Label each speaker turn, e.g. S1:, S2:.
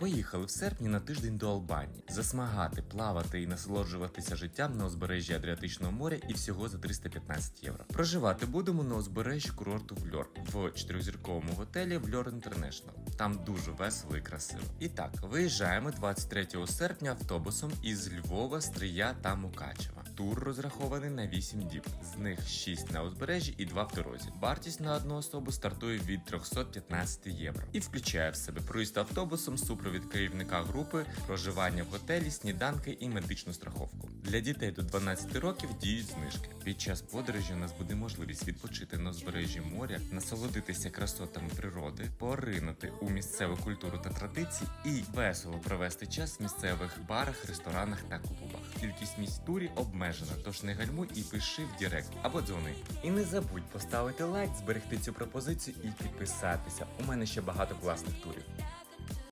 S1: Поїхали в серпні на тиждень до Албанії. Засмагати, плавати і насолоджуватися життям на узбережжі Адріатичного моря і всього за 315 євро. Проживати будемо на узбережжі курорту Вльор в чотирьохзірковому готелі Вльор Інтернешнл. Там дуже весело і красиво. І так, виїжджаємо 23 серпня автобусом із Львова, Стрия та Мукачева. Тур розрахований на 8 діб, з них 6 на узбережжі і 2 в дорозі. Вартість на одну особу стартує від 315 євро і включає в себе проїзд автобусом, супровід керівника групи, проживання в готелі, сніданки і медичну страховку. Для дітей до 12 років діють знижки. Під час подорожі у нас буде можливість відпочити на узбережжі моря, насолодитися красотами природи, поринути у місцеву культуру та традиції і весело провести час в місцевих барах, ресторанах та клубах. Кількість місць турі обмежена, тож не гальмуй і пиши в Директ або дзвони. І не забудь поставити лайк, зберегти цю пропозицію і підписатися. У мене ще багато класних турів.